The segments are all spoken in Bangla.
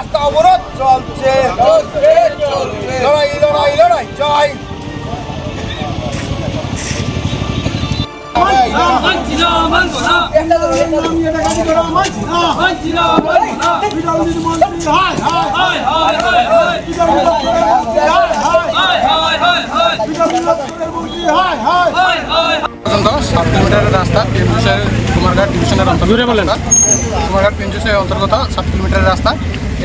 রাস্তা অবরোধ, চলছে লড়াই লড়াই লড়াই, জয়। সাত কিলোমিটারের রাস্তা কুমারঘাট ডিভিশনের অন্তর্গত। কুমারঘাট পিএমসিসের অন্তর্গত, সাত কিলোমিটারের রাস্তা।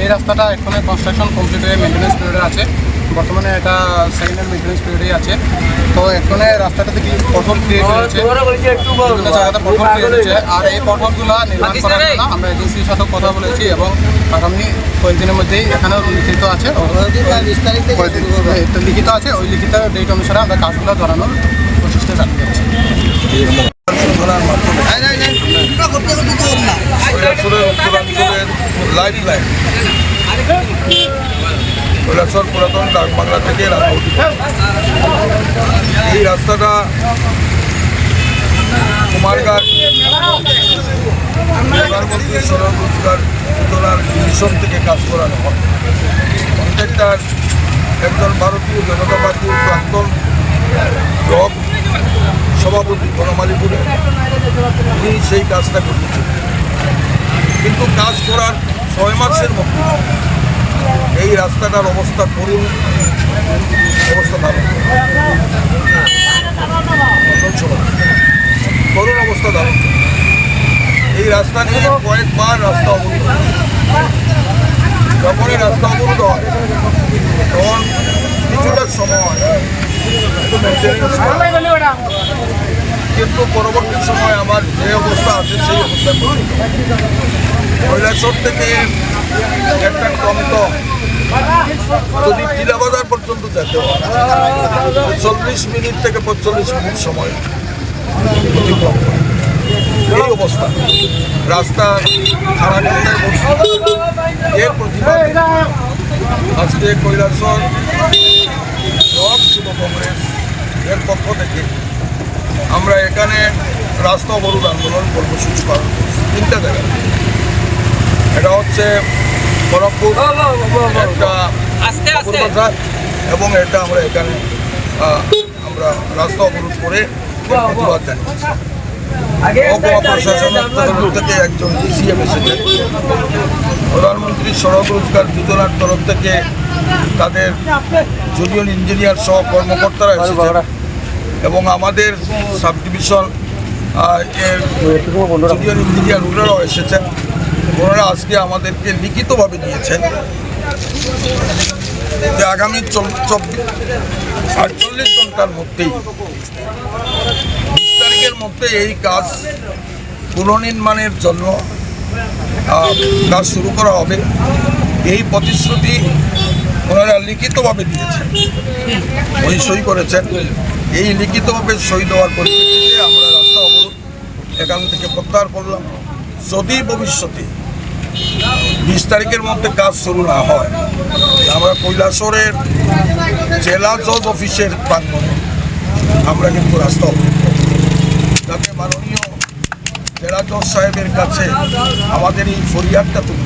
এই রাস্তাটা এখানে কনস্ট্রাকশন কমপ্লিট হয়ে মেনটেন্স পিরিয়ডে আছে বর্তমানে এটা সেকেন্ড হ্যান্ড মেনটেন্স পিরিয়ডেই আছে তো এখানে রাস্তাটাতে কি পটল ক্রিয়েট হয়েছে বিভিন্ন জায়গাতে পটল ক্রিয়েট হয়েছে আর এই পটলগুলো নির্মাণ করার জন্য আমরা এজেন্সির সাথেও কথা বলেছি এবং আগামী কয়েকদিনের মধ্যেই এখানেও লিখিত আছে লিখিত আছে ওই লিখিত ডেট অনুসারে আমরা কাজগুলো ধরানোর প্রচেষ্টা চালিয়ে যাচ্ছি কৈলাসরের উত্তরাঞ্চলের লাইফ লাইন কৈলাসর পুরাতন ডাকবাংলা থেকে রাজনৈতিক এই রাস্তাটা কুমারঘাট প্রধানমন্ত্রী সড়ক রোজগার যোজনার মিশন থেকে কাজ করানো হয়। কন্ট্রাক্টর একজন ভারতীয় জনতা পার্টির প্রাক্তন ব্লক সভাপতি বনমালীপুরে, তিনি সেই কাজটা করতেছেন কিন্তু কাজ করার ছয় মাসের মধ্যে এই রাস্তাটার অবস্থা করুন অবস্থা দারুণ করুণ অবস্থা দারুণ এই রাস্তা নিয়ে কয়েকবার রাস্তা অবরোধ হয়। যখনই রাস্তা অবরোধ হয়, তখন কিছুটা সময় হয়। কিন্তু পরবর্তী সময় আমার যে অবস্থা আছে, সেই অবস্থা কৈলাসর থেকে একটা ক্রমিত যদি টিলাবাজার পর্যন্ত যেতে হয়, চল্লিশ মিনিট থেকে পঁয়তাল্লিশ মিনিট সময়। অতিক্রম করে। এই অবস্থা। রাস্তা খারাপ এর প্রতিবাদে আজকে কৈলাসর ব্লক যুব কংগ্রেস এর পক্ষ থেকে এখানে রাস্তা অবরোধ আন্দোলন কর্মসূচি পালন করছি তিনটা জায়গায় এটা হচ্ছে খড়গপুর একটা এবং এটা আমরা এখানে আমরা রাস্তা অবরোধ করে প্রতিবাদ জানিয়েছি। মহকুমা প্রশাসনের তরফ থেকে একজন ডিসিএম এসেছেন প্রধানমন্ত্রী সড়ক রোজগার যোজনার তরফ থেকে তাদের জুনিয়র ইঞ্জিনিয়ার সহ কর্মকর্তারা এসেছেন। এবং আমাদের সাব ডিভিশন জুনিয়র ইঞ্জিনিয়ার ওনারাও এসেছেন। ওনারা আজকে আমাদেরকে লিখিতভাবে দিয়েছেন যে আগামী আটচল্লিশ ঘণ্টার মধ্যেই, বিশ তারিখের মধ্যে এই কাজ পুনর্নির্মাণের জন্য কাজ শুরু করা হবে। এই প্রতিশ্রুতি ওনারা লিখিতভাবে দিয়েছেন ওই সই করেছেন এই লিখিতভাবে সই দেওয়ার পরিপ্রেক্ষিতে আমরা রাস্তা অবরোধ এখান থেকে প্রত্যাহার করলাম যদি ভবিষ্যতে বিশ তারিখের মধ্যে কাজ শুরু না হয়, আমরা কৈলাসরের জেলা জজ অফিসের প্রাঙ্গণে আমরা কিন্তু রাস্তা অবরোধ। যাতে মাননীয় জেলা জজ সাহেবের কাছে আমাদের এই ফরিয়াদটা তুলে।